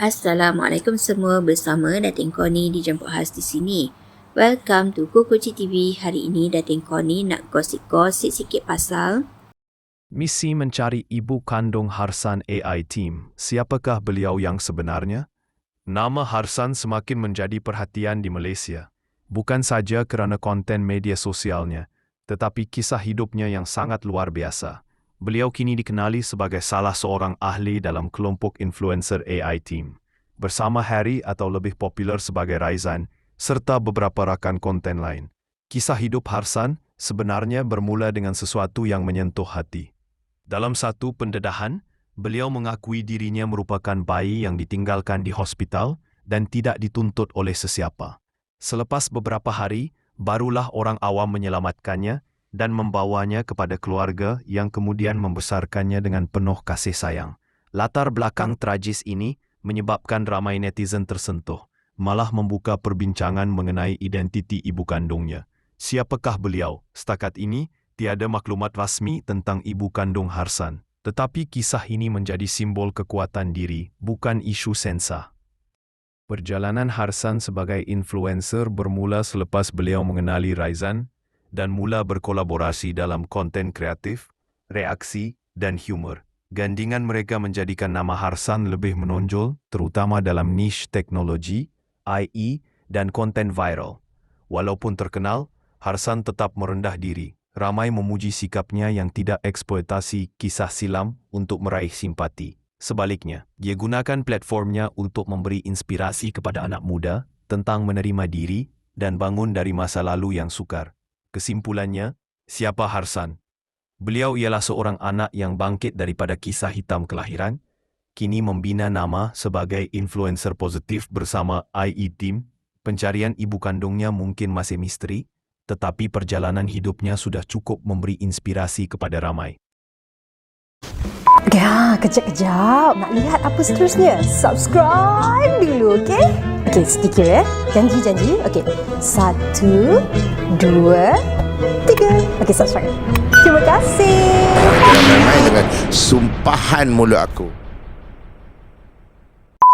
Assalamualaikum semua bersama Datin Koni dijemput khas di sini. Welcome to Kukuci TV. Hari ini Datin Koni nak gosip-gosip sikit pasal Misi mencari ibu kandung Harsan AI Team. Siapakah beliau yang sebenarnya? Nama Harsan semakin menjadi perhatian di Malaysia. Bukan saja kerana konten media sosialnya, tetapi kisah hidupnya yang sangat luar biasa. Beliau kini dikenali sebagai salah seorang ahli dalam kelompok influencer AI Team. Bersama Harry atau lebih popular sebagai Raizan, serta beberapa rakan konten lain. Kisah hidup Harsan sebenarnya bermula dengan sesuatu yang menyentuh hati. Dalam satu pendedahan, beliau mengakui dirinya merupakan bayi yang ditinggalkan di hospital dan tidak dituntut oleh sesiapa. Selepas beberapa hari, barulah orang awam menyelamatkannya dan membawanya kepada keluarga yang kemudian membesarkannya dengan penuh kasih sayang. Latar belakang tragis ini menyebabkan ramai netizen tersentuh, malah membuka perbincangan mengenai identiti ibu kandungnya. Siapakah beliau? Setakat ini, tiada maklumat rasmi tentang ibu kandung Harsan. Tetapi kisah ini menjadi simbol kekuatan diri, bukan isu sensa. Perjalanan Harsan sebagai influencer bermula selepas beliau mengenali Raizan dan mula berkolaborasi dalam konten kreatif, reaksi, dan humor. Gandingan mereka menjadikan nama Harsan lebih menonjol, terutama dalam niche teknologi, IE, dan konten viral. Walaupun terkenal, Harsan tetap merendah diri. Ramai memuji sikapnya yang tidak eksploitasi kisah silam untuk meraih simpati. Sebaliknya, dia gunakan platformnya untuk memberi inspirasi kepada anak muda tentang menerima diri dan bangun dari masa lalu yang sukar. Kesimpulannya, siapa Harsan? Beliau ialah seorang anak yang bangkit daripada kisah hitam kelahiran, kini membina nama sebagai influencer positif bersama IE Team. Pencarian ibu kandungnya mungkin masih misteri, tetapi perjalanan hidupnya sudah cukup memberi inspirasi kepada ramai. Ya, kejap-kejap. Nak lihat apa seterusnya? Subscribe dulu, okey? Okey, stiker ya. Janji-janji. Okey. Satu, dua, tiga. Okey, subscribe. Terima kasih. Jangan main-main dengan sumpahan mulut aku.